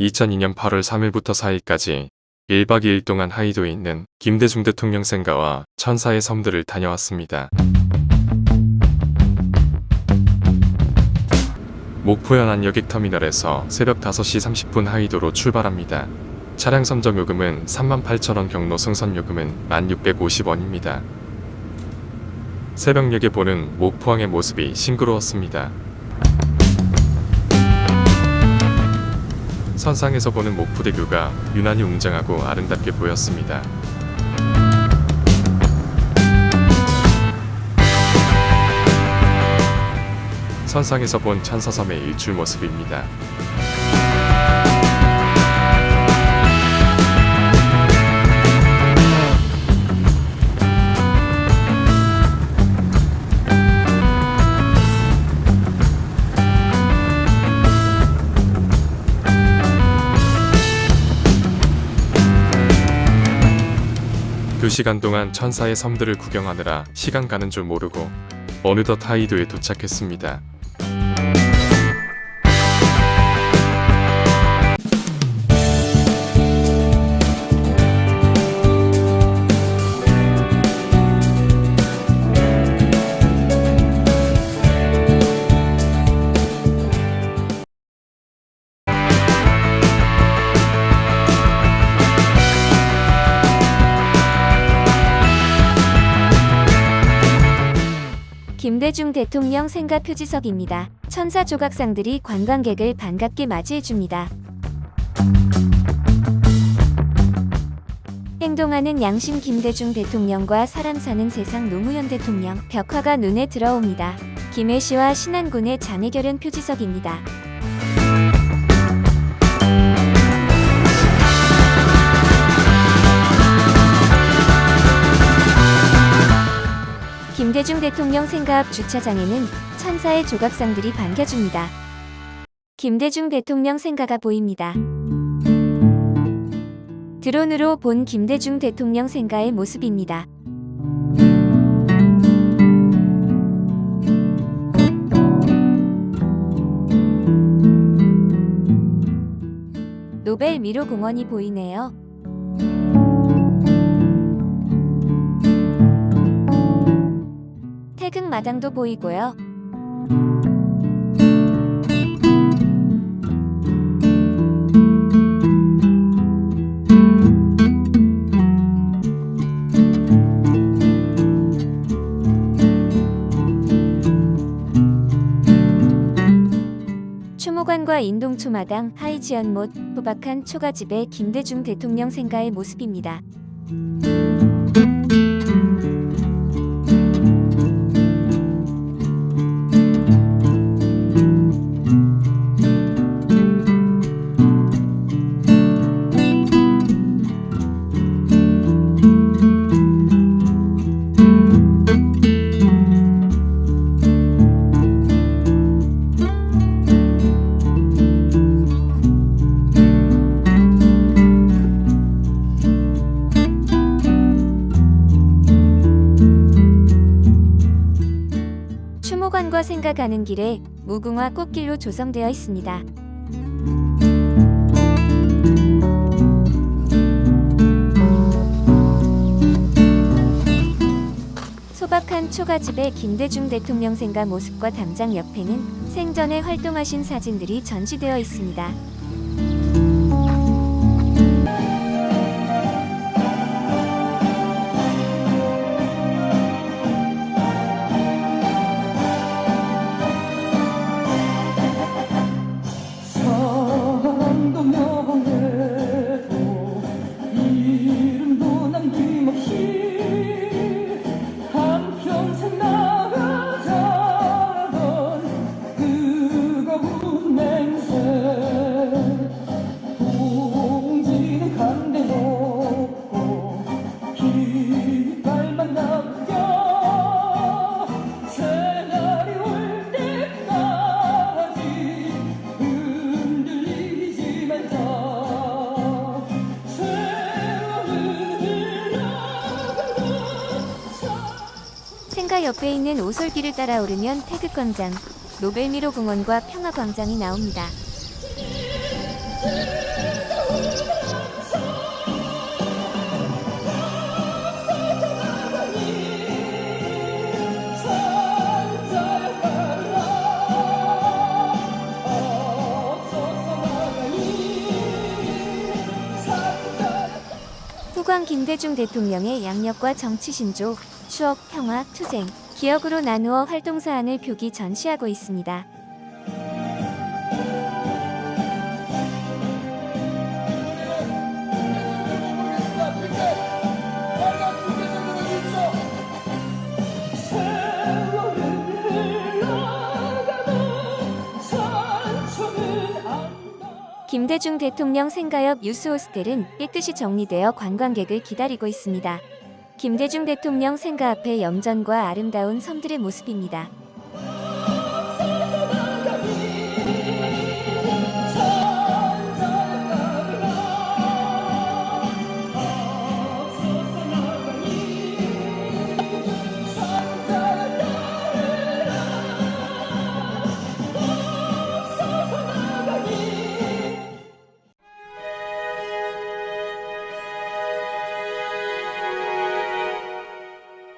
2002년 8월 3일부터 4일까지 1박 2일 동안 하이도에 있는 김대중 대통령 생가와 천사의 섬들을 다녀왔습니다. 목포 연안 여객터미널에서 새벽 5시 30분 하이도로 출발합니다. 차량 선적 요금은 38,000원 경로 승선 요금은 1,650원입니다. 새벽녘에 보는 목포항의 모습이 싱그러웠습니다. 선상에서 보는 목포대교가 유난히 웅장하고 아름답게 보였습니다. 선상에서 본 천사섬의 일출 모습입니다. 그 시간 동안 천사의 섬들을 구경하느라 시간 가는 줄 모르고 어느덧 하이도에 도착했습니다. 김대중 대통령 생가 표지석입니다. 천사 조각상들이 관광객을 반갑게 맞이해줍니다. 행동하는 양심 김대중 대통령과 사람 사는 세상 노무현 대통령 벽화가 눈에 들어옵니다. 김해 씨와 신안군의 잔해결연 표지석입니다. 김대중 대통령 앞 주차장에는 천사의 조각상들이 반겨줍니다. 김대중 대통령 생가가 보입니다. 드론으로 본 김대중 대통령 생가의 모습입니다. 노벨 미로 공원이 보이네요. 태극 마당도 보이고요. 추모관과 인동초마당, 하이지연못, 후박한 초가집의 김대중 대통령 생가의 모습입니다. 추모관과 생가 가는 길에 무궁화 꽃길로 조성되어 있습니다. 소박한 초가집의 김대중 대통령 생가 모습과 담장 옆에는 생전에 활동하신 사진들이 전시되어 있습니다. 해안가 옆에 있는 오솔길을 따라 오르면 태극광장, 노벨미로 공원과 평화광장이 나옵니다. 후광 김대중 대통령의 양력과 정치 신조, 추억, 평화, 투쟁, 기억으로 나누어 활동 사항을 표기 전시하고 있습니다. 김대중 대통령 생가옆 유스 호스텔은 깨끗이 정리되어 관광객을 기다리고 있습니다. 김대중 대통령 생가 앞에 염전과 아름다운 섬들의 모습입니다.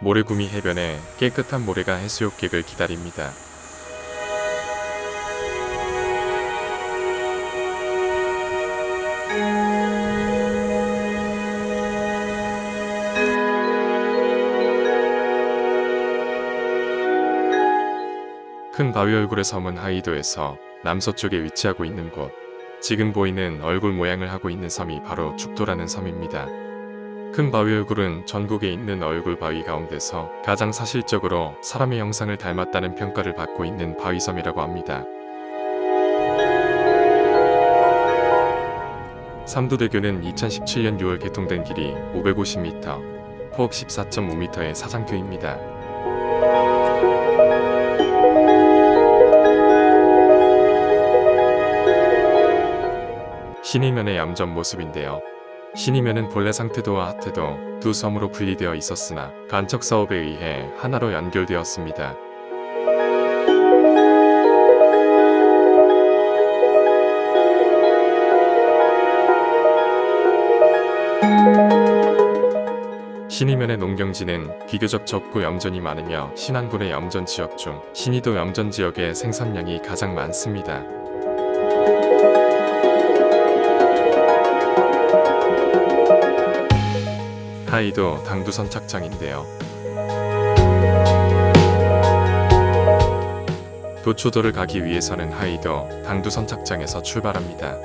모래구미 해변에 깨끗한 모래가 해수욕객을 기다립니다. 큰 바위 얼굴의 섬은 하이도에서 남서쪽에 위치하고 있는 곳. 지금 보이는 얼굴 모양을 하고 있는 섬이 바로 죽도라는 섬입니다. 큰 바위 얼굴은 전국에 있는 얼굴 바위 가운데서 가장 사실적으로 사람의 형상을 닮았다는 평가를 받고 있는 바위섬이라고 합니다. 삼도대교는 2017년 6월 개통된 길이 550m, 폭 14.5m의 사장교입니다. 신이면의 얌전 모습인데요. 신이면은 본래 상태도와 하태도 두 섬으로 분리되어 있었으나 간척 사업에 의해 하나로 연결되었습니다. 신이면의 농경지는 비교적 적고 염전이 많으며 신안군의 염전 지역 중 신이도 염전 지역의 생산량이 가장 많습니다. 하이도 당두 선 착장인데요. 도초도를 가기 위해서는 하이도 당두 선 착장에서 출발합니다.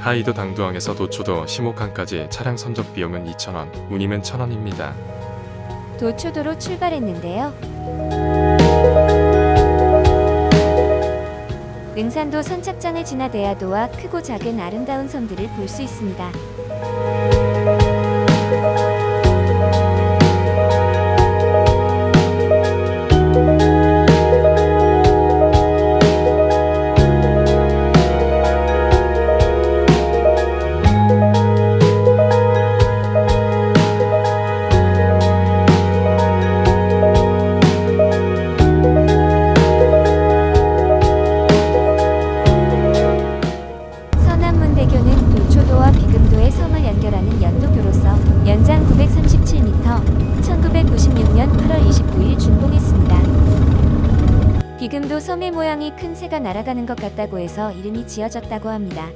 하이도 당두항에서 도초도 시모칸까지 차량 선적 비용은 2,000원, 운임은 1,000원입니다. 도초도로 출발했는데요. 능산도 선착장을 지나 대야도와 크고 작은 아름다운 섬들을 볼 수 있습니다. 937m, 1996년 8월 29일 준공했습니다. 비금도 섬의 모양이 큰 새가 날아가는 것 같다고 해서 이름이 지어졌다고 합니다.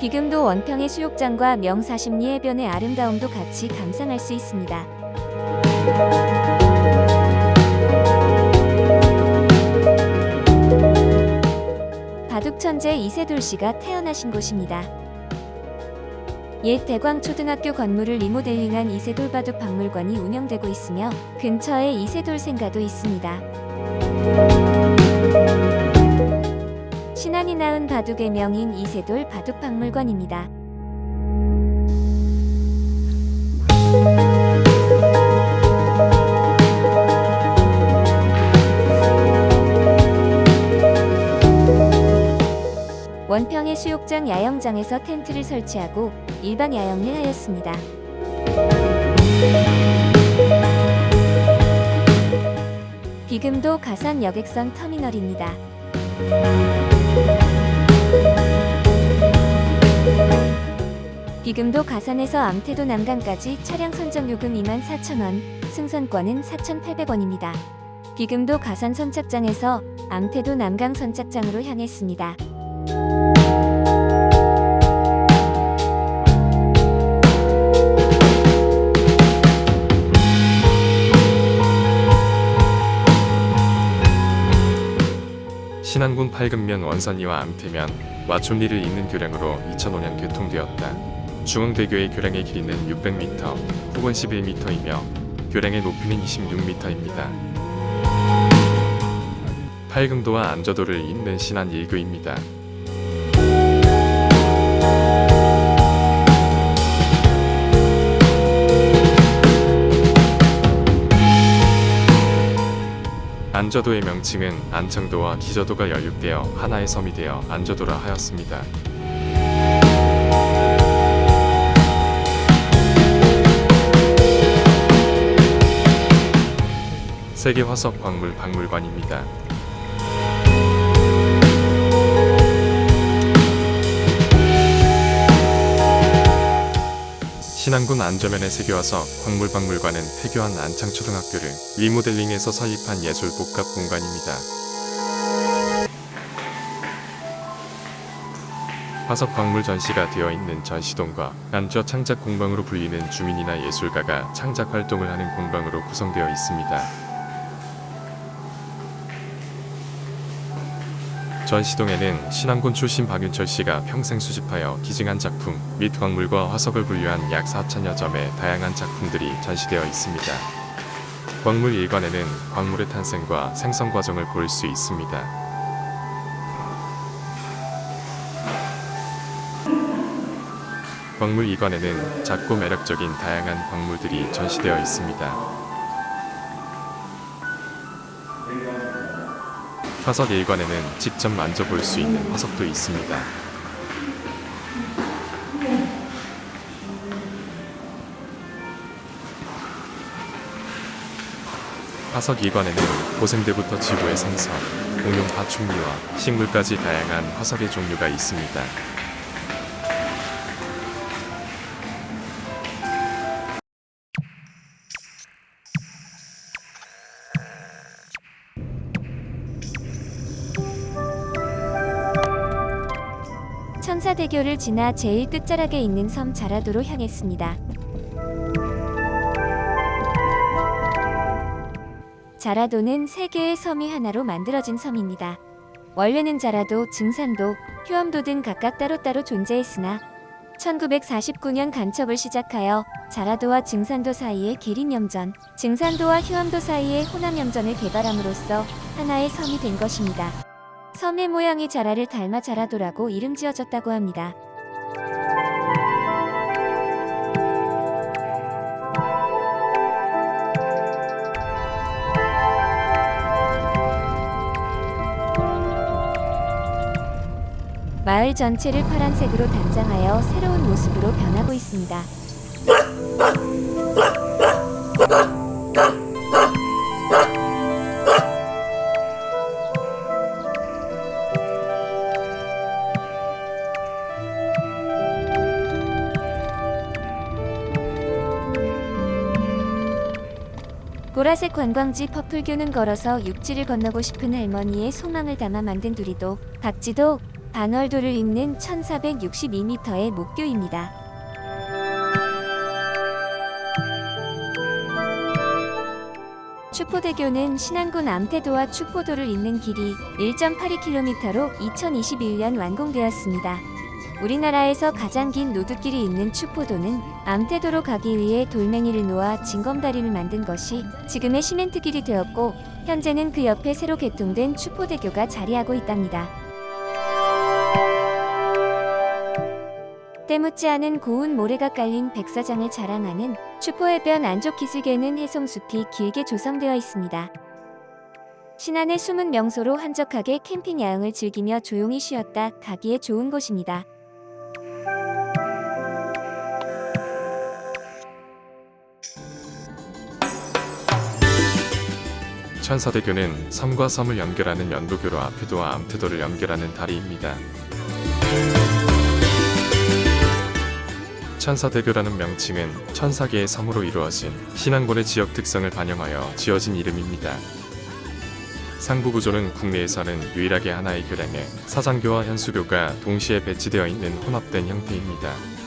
비금도 원평의 수욕장과 명사십리 해변의 아름다움도 같이 감상할 수 있습니다. 바둑천재 이세돌 씨가 태어나신 곳입니다. 옛 대광초등학교 건물을 리모델링한 이세돌 바둑 박물관이 운영되고 있으며 근처에 이세돌 생가도 있습니다. 신안이 낳은 바둑의 명인 이세돌 바둑 박물관입니다. 수욕장 야영장에서 텐트를 설치하고 일반 야영을 하였습니다. 비금도 가산 여객선 터미널입니다. 비금도 가산에서 암태도 남강까지 차량 선정 요금 24,000원, 승선권은 4,800원입니다. 비금도 가산 선착장에서 암태도 남강 선착장으로 향했습니다. 신안군 팔근면 원선이와 암태면 와촌리를 잇는 교량으로 2005년 개통되었다. 중앙대교의 교량의 길이는 600m, 폭은 11m이며 교량의 높이는 26m입니다. 팔금도와 안저도를 잇는 신안 1구입니다. 안저도의 명칭은 안창도와 기저도가 연육되어 하나의 섬이 되어 안저도라 하였습니다. 세계 화석 광물 박물관입니다. 신안군 안저면의 세계화석 광물박물관은 폐교한 안창초등학교를 리모델링해서 설립한 예술 복합 공간입니다. 화석 광물 전시가 되어 있는 전시동과 안저 창작 공방으로 불리는 주민이나 예술가가 창작 활동을 하는 공방으로 구성되어 있습니다. 전 시동에는 신안군 출신 박윤철 씨가 평생 수집하여 기증한 작품 및 광물과 화석을 분류한 약 4천여 점의 다양한 작품들이 전시되어 있습니다. 광물 일관에는 광물의 탄생과 생성 과정을 볼 수 있습니다. 광물 이관에는 작고 매력적인 다양한 광물들이 전시되어 있습니다. 화석 일관에는 직접 만져볼 수 있는 화석도 있습니다. 화석 이관에는 고생대부터 지구의 생선, 공룡 파충류와 식물까지 다양한 화석의 종류가 있습니다. 천사대교를 지나 제일 끝자락에 있는 섬 자라도로 향했습니다. 자라도는 세 개의 섬이 하나로 만들어진 섬입니다. 원래는 자라도, 증산도, 휴엄도 등 각각 따로따로 존재했으나 1949년 간첩을 시작하여 자라도와 증산도 사이에 계림염전, 증산도와 휴엄도 사이에 호남 염전을 개발함으로써 하나의 섬이 된 것입니다. 섬의 모양이 자라를 닮아 자라도라고 이름 지어졌다고 합니다. 마을 전체를 파란색으로 단장하여 새로운 모습으로 변하고 있습니다. 보라색 관광지 퍼플교는 걸어서 육지를 건너고 싶은 할머니의 소망을 담아 만든 두리도, 박지도, 반월도를 잇는 1462m의 목교입니다. 추포대교는 신안군 암태도와 추포도를 잇는 길이 1.82km로 2021년 완공되었습니다. 우리나라에서 가장 긴 노드길이 있는 추포도는 암태도로 가기 위해 돌멩이를 놓아 징검다리를 만든 것이 지금의 시멘트 길이 되었고 현재는 그 옆에 새로 개통된 추포대교가 자리하고 있답니다. 때묻지 않은 고운 모래가 깔린 백사장을 자랑하는 추포해변 안쪽 기슭에는 해송숲이 길게 조성되어 있습니다. 신안의 숨은 명소로 한적하게 캠핑 야영을 즐기며 조용히 쉬었다 가기에 좋은 곳입니다. 천사대교는 섬과 섬을 연결하는 연도교로 앞태도와 암태도를 연결하는 다리입니다. 천사대교라는 명칭은 천사계의 섬으로 이루어진 신안군의 지역 특성을 반영하여 지어진 이름입니다. 상부 구조는 국내에서는 유일하게 하나의 교량에 사장교와 현수교가 동시에 배치되어 있는 혼합된 형태입니다.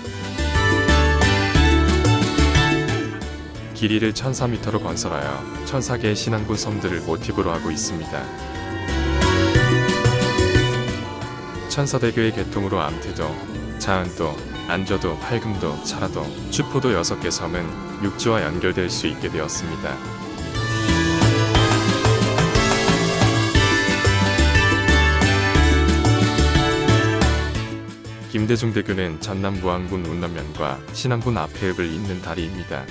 길이를 1004m로 건설하여 천사계의 신안군 섬들을 모티브로 하고 있습니다. 천사대교의 개통으로 암태도, 자은도, 안저도, 팔금도, 차라도, 추포도 6개 섬은 육지와 연결될 수 있게 되었습니다. 김대중 대교는 전남 무안군 운남면과 신안군 앞해읍을 잇는 다리입니다.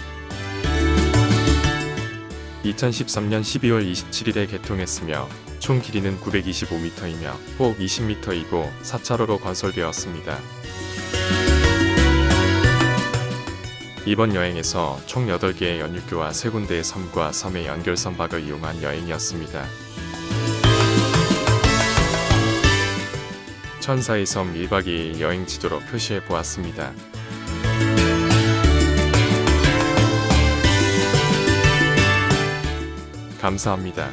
2013년 12월 27일에 개통했으며 총 길이는 925m이며 폭 20m이고 4차로로 건설되었습니다. 이번 여행에서 총 8개의 연육교와 3군데의 섬과 섬의 연결선박을 이용한 여행이었습니다. 천사의 섬 1박 2일 여행 지도로 표시해 보았습니다. 감사합니다.